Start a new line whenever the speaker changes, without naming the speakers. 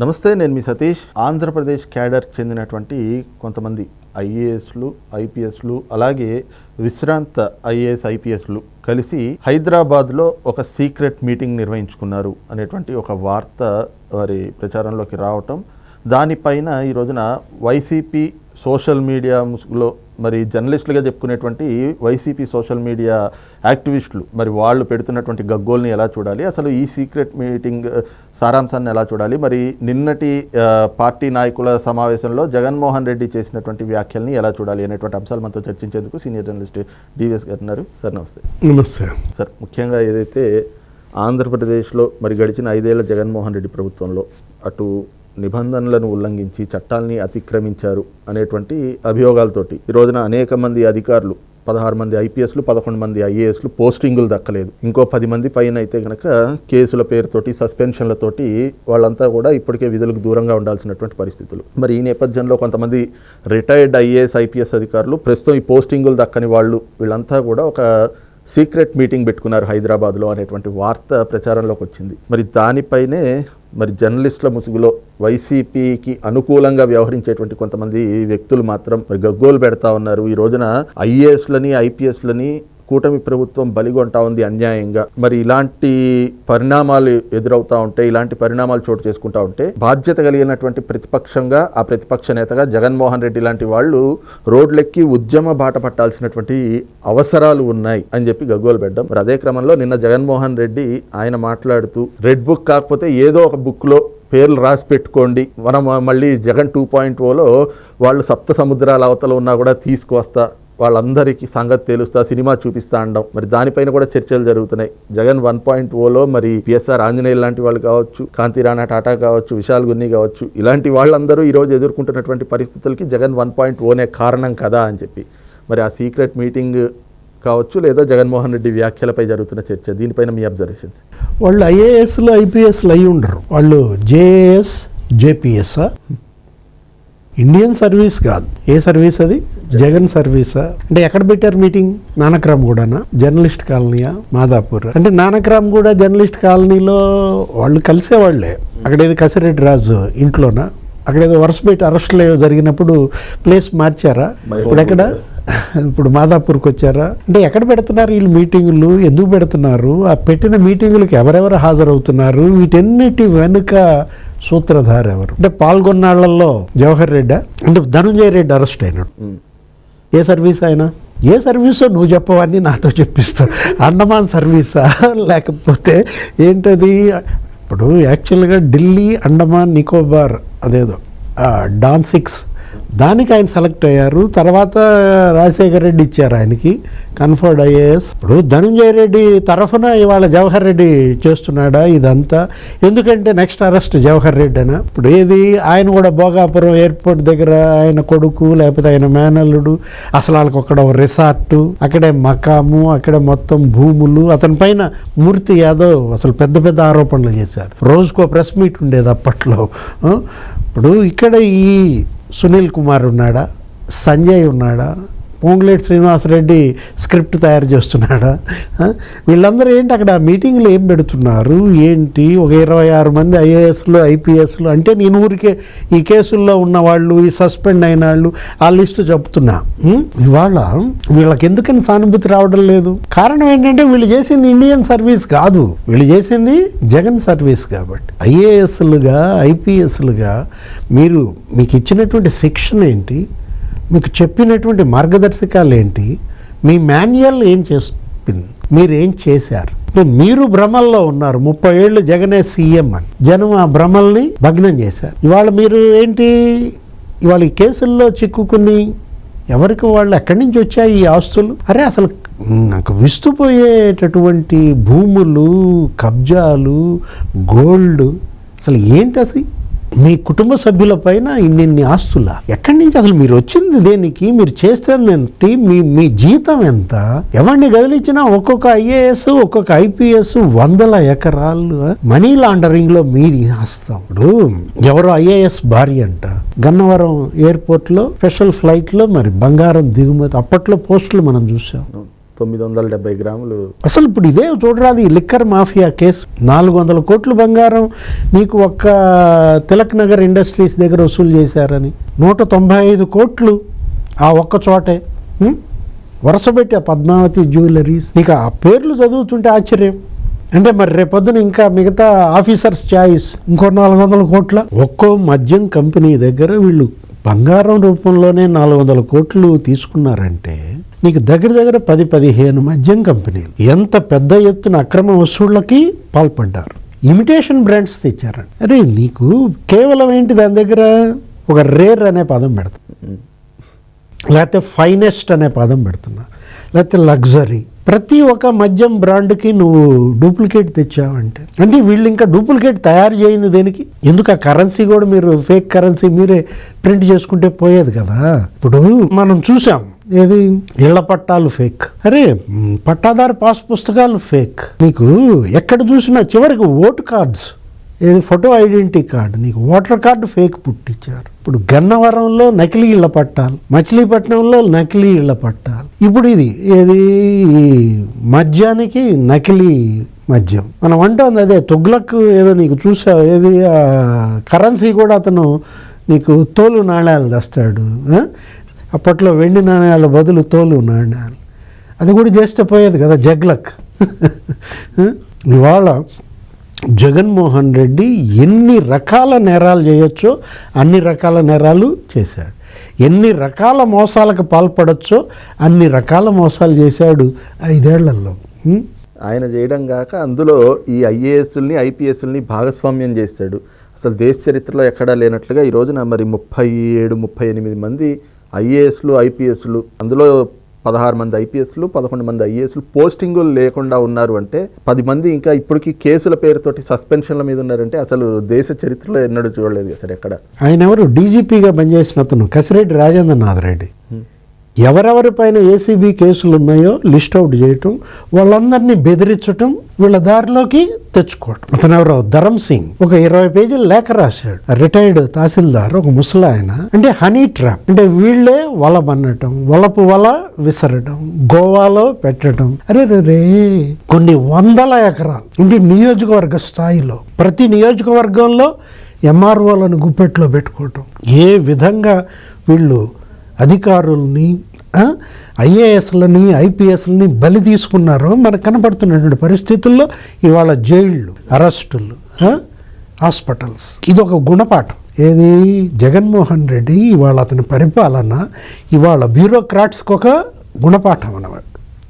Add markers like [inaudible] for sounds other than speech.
నమస్తే నేను మీ సతీష్. ఆంధ్రప్రదేశ్ క్యాడర్కి చెందినటువంటి కొంతమంది ఐఏఎస్లు ఐపీఎస్లు అలాగే విశ్రాంత ఐఏఎస్ ఐపీఎస్లు కలిసి హైదరాబాద్లో ఒక సీక్రెట్ మీటింగ్ నిర్వహించుకున్నారు అనేటువంటి ఒక వార్త వారి ప్రచారంలోకి రావటం. దానిపైన ఈ రోజున వైసీపీ సోషల్ మీడియాలో మరి జర్నలిస్టులుగా చెప్పుకునేటువంటి వైసీపీ సోషల్ మీడియా యాక్టివిస్టులు మరి వాళ్ళు పెడుతున్నటువంటి గగ్గోల్ని ఎలా చూడాలి? అసలు ఈ సీక్రెట్ మీటింగ్ సారాంశాన్ని ఎలా చూడాలి? మరి నిన్నటి పార్టీ నాయకుల సమావేశంలో జగన్మోహన్ రెడ్డి చేసినటువంటి వ్యాఖ్యల్ని ఎలా చూడాలి అనేటువంటి అంశాలు మనతో చర్చించేందుకు సీనియర్ జర్నలిస్ట్ డివిఎస్ గారు ఉన్నారు. సార్ నమస్తే.
నమస్తే.
సార్ ముఖ్యంగా ఏదైతే ఆంధ్రప్రదేశ్లో మరి గడిచిన ఐదేళ్ళ జగన్మోహన్ రెడ్డి ప్రభుత్వంలో అటు నిబంధనలను ఉల్లంఘించి చట్టాల్ని అతిక్రమించారు అనేటువంటి అభియోగాలతోటి. ఈ రోజున అనేక మంది అధికారులు పదహారు మంది ఐపీఎస్లు పదకొండు మంది ఐఏఎస్లు పోస్టింగులు దక్కలేదు. ఇంకో పది మంది పైన అయితే కనుక కేసుల పేరుతోటి సస్పెన్షన్లతోటి వాళ్ళంతా కూడా ఇప్పటికే విధులకు దూరంగా ఉండాల్సినటువంటి పరిస్థితులు. మరి ఈ నేపథ్యంలో కొంతమంది రిటైర్డ్ ఐఏఎస్ ఐపీఎస్ అధికారులు ప్రస్తుతం ఈ పోస్టింగులు దక్కని వాళ్ళు వీళ్ళంతా కూడా ఒక సీక్రెట్ మీటింగ్ పెట్టుకున్నారు హైదరాబాద్లో అనేటువంటి వార్త ప్రచారంలోకి వచ్చింది. మరి దానిపైనే మరి జర్నలిస్టుల ముసుగులో వైసీపీకి అనుకూలంగా వ్యవహరించేటువంటి కొంతమంది వ్యక్తులు మాత్రం మరి గగ్గోలు పెడతా ఉన్నారు. ఈ రోజున ఐఏఎస్లని ఐపీఎస్లని కూటమి ప్రభుత్వం బలిగొంటా ఉంది అన్యాయంగా. మరి ఇలాంటి పరిణామాలు ఎదురవుతా ఉంటే ఇలాంటి పరిణామాలు చోటు చేసుకుంటా ఉంటే బాధ్యత కలిగినటువంటి ప్రతిపక్షంగా ఆ ప్రతిపక్ష నేతగా జగన్మోహన్ రెడ్డి లాంటి వాళ్ళు రోడ్లెక్కి ఉద్యమ బాట పట్టాల్సినటువంటి అవసరాలు ఉన్నాయి అని చెప్పి గగ్గోలు పెట్టడం. మరి అదే క్రమంలో నిన్న జగన్మోహన్ రెడ్డి ఆయన మాట్లాడుతూ రెడ్ బుక్ కాకపోతే ఏదో ఒక బుక్లో పేర్లు రాసి పెట్టుకోండి. మనం మళ్ళీ జగన్ టూ పాయింట్ ఓలో వాళ్ళు సప్త సముద్రాల అవతల ఉన్నా కూడా తీసుకువస్తా. వాళ్ళందరికీ సంగతి తెలుస్తా సినిమా చూపిస్తా అండం. మరి దానిపైన కూడా చర్చలు జరుగుతున్నాయి. జగన్ వన్ పాయింట్ ఓలో మరి పిఎస్ఆర్ ఆంజనేయులు లాంటి వాళ్ళు కావచ్చు కాంతి రాణా టాటా కావచ్చు విశాల్ గున్ని కావచ్చు ఇలాంటి వాళ్ళందరూ ఈరోజు ఎదుర్కొంటున్నటువంటి పరిస్థితులకి జగన్ వన్ పాయింట్ ఓనే కారణం కదా అని చెప్పి. మరి ఆ సీక్రెట్ మీటింగ్ కావచ్చు లేదా జగన్మోహన్ రెడ్డి వ్యాఖ్యలపై జరుగుతున్న చర్చ దీనిపైన మీ అబ్జర్వేషన్స్.
వాళ్ళు ఐఏఎస్లు ఐపీఎస్లు అయి ఉండరు. వాళ్ళు జేఏఎస్ జేపీఎస్ ఇండియన్ సర్వీస్ కాదు. ఏ సర్వీస్ అది? జగన్. సర్వీసా. అంటే ఎక్కడ పెట్టారు మీటింగ్? నానక్రామ్ కూడానా జర్నలిస్ట్ కాలనీయా? మాదాపూర్. అంటే నానక్రామ్ కూడా జర్నలిస్ట్ కాలనీలో వాళ్ళు కలిసేవాళ్ళే అక్కడేది కసిరెడ్డి రాజు ఇంట్లోనా? అక్కడేదో వరుస పెట్టి అరెస్టులు జరిగినప్పుడు ప్లేస్ మార్చారా? ఇప్పుడు ఎక్కడ? ఇప్పుడు మాదాపూర్కి వచ్చారా? అంటే ఎక్కడ పెడుతున్నారు వీళ్ళు మీటింగులు? ఎందుకు పెడుతున్నారు? ఆ పెట్టిన మీటింగులకు ఎవరెవరు హాజరవుతున్నారు? వీటన్నిటి వెనుక సూత్రధార ఎవరు అంటే పాల్గొన్నాళ్ళలో జవహర్ రెడ్డి? అంటే ధనుంజయ రెడ్డి అరెస్ట్ అయినాడు. ఏ సర్వీస్ ఆయన? ఏ సర్వీసో నువ్వు చెప్పవని నాతో చెప్పిస్తావు అండమాన్ సర్వీసా? లేకపోతే ఏంటది? ఇప్పుడు యాక్చువల్గా ఢిల్లీ అండమాన్ నికోబార్ అదేదో ఆ, డాన్ సిక్స్ దానికి ఆయన సెలెక్ట్ అయ్యారు. తర్వాత రాజశేఖర్ రెడ్డి ఇచ్చారు ఆయనకి. Conferred IAS. ఇప్పుడు ధనంజయ రెడ్డి తరఫున ఇవాళ జవహర్ రెడ్డి చేస్తున్నాడా ఇదంతా? ఎందుకంటే నెక్స్ట్ అరెస్ట్ జవహర్ రెడ్డి అయినా ఇప్పుడు ఏది? ఆయన కూడా భోగాపురం ఎయిర్పోర్ట్ దగ్గర ఆయన కొడుకు లేకపోతే ఆయన మేనల్లుడు అసలు వాళ్ళకి అక్కడ రిసార్టు అక్కడే మకాము అక్కడే మొత్తం భూములు అతని పైన మూర్తి యాదవ్ అసలు పెద్ద పెద్ద ఆరోపణలు చేశారు. రోజుకో ప్రెస్ మీట్ ఉండేది అప్పట్లో. ఇప్పుడు ఇక్కడ ఈ సునీల్ కుమార్ ఉన్నాడా సంజయ్ ఉన్నాడా పొంగులేటి శ్రీనివాసరెడ్డి స్క్రిప్ట్ తయారు చేస్తున్నాడా? వీళ్ళందరూ ఏంటి అక్కడ మీటింగ్లు ఏం పెడుతున్నారు? ఏంటి? ఒక ఇరవై ఆరు మంది ఐఏఎస్లు ఐపీఎస్లు అంటే నేను ఊరికే ఈ కేసుల్లో ఉన్న వాళ్ళు ఈ సస్పెండ్ అయిన వాళ్ళు ఆ లిస్టు చెప్తున్నా. ఇవాళ వీళ్ళకి ఎందుకని సానుభూతి రావడం లేదు? కారణం ఏంటంటే వీళ్ళు చేసింది ఇండియన్ సర్వీస్ కాదు. వీళ్ళు చేసింది జగన్ సర్వీస్ కాబట్టి. ఐఏఎస్లుగా ఐపీఎస్లుగా మీరు మీకు ఇచ్చినటువంటి శిక్షణ ఏంటి? మీకు చెప్పినటువంటి మార్గదర్శకాలు ఏంటి మీ మాన్యువల్ ఏం చేస్తుంది? మీరు ఏం చేశారు మీరు భ్రమల్లో ఉన్నారు. ముప్పై ఏళ్ళు జగనే సీఎం అని. జనం ఆ భ్రమల్ని భగ్నం చేశారు. ఇవాళ మీరు ఏంటి? ఇవాళ ఈ కేసుల్లో చిక్కుకుని ఎవరికి వాళ్ళు ఎక్కడి నుంచి వచ్చాయి ఈ ఆస్తులు? అరే అసలు నాకు విస్తుపోయేటటువంటి భూములు కబ్జాలు గోల్డ్ అసలు ఏంటి అసలు మీ కుటుంబ సభ్యుల పైన ఇన్నిన్ని ఆస్తుల? ఎక్కడి నుంచి అసలు మీరు వచ్చింది దేనికి? మీరు చేస్తుంది ఏంటి? మీ మీ జీతం ఎంత? ఎవరిని కదిలించినా ఒక్కొక్క ఐఏఎస్ ఒక్కొక్క ఐపీఎస్ వందల ఎకరాలు మనీ లాండరింగ్లో మీరు హస్తం ఇప్పుడు ఎవరో ఐఏఎస్ భార్య అంట. గన్నవరం ఎయిర్పోర్ట్లో స్పెషల్ ఫ్లైట్లో మరి బంగారం దిగుమతి అప్పట్లో పోస్టులు మనం చూసాం
తొమ్మిది వందల డెబ్బై గ్రాములు.
అసలు ఇప్పుడు ఇదే చూడరాది లిక్కర్ మాఫియా కేసు. నాలుగు వందల కోట్లు బంగారం నీకు ఒక్క తిలక్ నగర్ ఇండస్ట్రీస్ దగ్గర వసూలు చేశారని. నూట తొంభై ఐదు కోట్లు ఆ ఒక్క చోటే. వరుసపెట్టి ఆ పద్మావతి జ్యువెలరీస్. నీకు ఆ పేర్లు చదువుతుంటే ఆశ్చర్యం. అంటే మరి రేపొద్దున ఇంకా మిగతా ఆఫీసర్స్ చాయిస్ ఇంకో నాలుగు వందల కోట్ల. ఒక్కో మద్యం కంపెనీ దగ్గర వీళ్ళు బంగారం రూపంలోనే నాలుగు వందల కోట్లు తీసుకున్నారంటే నీకు దగ్గర దగ్గర పది పదిహేను మద్యం కంపెనీలు. ఎంత పెద్ద ఎత్తున అక్రమ వసూళ్ళకి పాల్పడ్డారు. ఇమిటేషన్ బ్రాండ్స్ తెచ్చారండి అరే నీకు కేవలం ఏంటి దాని దగ్గర? ఒక రేర్ అనే పదం పెడుతుంది లేకపోతే ఫైనెస్ట్ అనే పదం పెడుతున్నా. లేకపోతే లగ్జరీ ప్రతి ఒక్క మద్యం బ్రాండ్కి నువ్వు డూప్లికేట్ తెచ్చావంటే. అంటే వీళ్ళు ఇంకా డూప్లికేట్ తయారు చేయింది దేనికి? ఎందుకు ఆ కరెన్సీ కూడా మీరు ఫేక్ కరెన్సీ మీరే ప్రింట్ చేసుకుంటే పోయేది కదా? ఇప్పుడు మనం చూసాం ఏది? ఇళ్ళ పట్టాలు ఫేక్ అరే పట్టాదారు పాస్ పుస్తకాలు ఫేక్ నీకు ఎక్కడ చూసినా చివరికి ఓటు కార్డ్స్ ఏది ఫోటో ఐడెంటిటీ కార్డు? నీకు ఓటర్ కార్డు ఫేక్ పుట్టించారు. ఇప్పుడు గన్నవరంలో నకిలీ ఇళ్ళ పట్టాలు. మచిలీపట్నంలో నకిలీ ఇళ్ళ పట్టాలు. ఇప్పుడు ఇది ఏది? మద్యానికి నకిలీ మద్యం. మనం అంటుంది అదే తుగ్లక్ ఏదో నీకు చూసావు ఏది? కరెన్సీ కూడా అతను నీకు తోలు నాణ్యాలు తెస్తాడు అప్పట్లో వెండి నాణ్యాల బదులు తోలు నాణ్యాలు అది కూడా చేస్తే పోయేది కదా జగ్లక్. [laughs] ఇవాళ జగన్మోహన్ రెడ్డి ఎన్ని రకాల నేరాలు చేయొచ్చో అన్ని రకాల నేరాలు చేశాడు. ఎన్ని రకాల మోసాలకు పాల్పడొచ్చో అన్ని రకాల మోసాలు చేశాడు ఐదేళ్ళలో.
ఆయన చేయడం కాక అందులో ఈ ఐఏఎస్ని ఐపీఎస్ని భాగస్వామ్యం చేశాడు. అసలు దేశ చరిత్రలో ఎక్కడా లేనట్లుగా ఈ రోజున మరి ముప్పై ఏడు ముప్పై ఎనిమిది మంది ఐఏఎస్లు ఐపీఎస్లు అందులో పదహారు మంది ఐపీఎస్లు పదకొండు మంది ఐఏఎస్లు పోస్టింగులు లేకుండా ఉన్నారు అంటే పది మంది ఇంకా ఇప్పటికీ కేసుల పేరుతోటి సస్పెన్షన్ల మీద ఉన్నారంటే అసలు దేశ చరిత్రలో ఎన్నడూ చూడలేదు సార్ ఎక్కడ?
ఆయన ఎవరు? డీజీపీగా పనిచేసిన అతను. కసిరెడ్డి రాజేంద్రనాథ్ రెడ్డి. ఎవరెవరిపైన ఏసీబీ కేసులు ఉన్నాయో లిస్ట్ అవుట్ చేయటం వాళ్ళందరినీ బెదిరించటం వీళ్ళ దారిలోకి తెచ్చుకోవటం. అతను ఎవరో? ధరమ్ సింగ్. ఒక ఇరవై పేజీల లేఖ రాశాడు. రిటైర్డ్ తహసీల్దార్ ఒక ముసలాయన. అంటే హనీ ట్రాప్. అంటే వీళ్ళే వల బన్నటం వలపు వల విసరటం గోవాలో పెట్టడం అరే రే కొన్ని వందల ఎకరాలు. అంటే నియోజకవర్గ స్థాయిలో ప్రతి నియోజకవర్గంలో ఎంఆర్ఓలను గుప్పెట్లో పెట్టుకోవటం. ఏ విధంగా వీళ్ళు అధికారుల్ని ఐఏఎస్లని ఐపీఎస్లని బలి తీసుకున్నారో మనకు కనపడుతున్నటువంటి పరిస్థితుల్లో ఇవాళ జైళ్ళు అరెస్టులు హాస్పిటల్స్. ఇది ఒక గుణపాఠం. ఏది? జగన్మోహన్ రెడ్డి ఇవాళ అతని పరిపాలన ఇవాళ బ్యూరోక్రాట్స్కి ఒక గుణపాఠం అన్నమాట.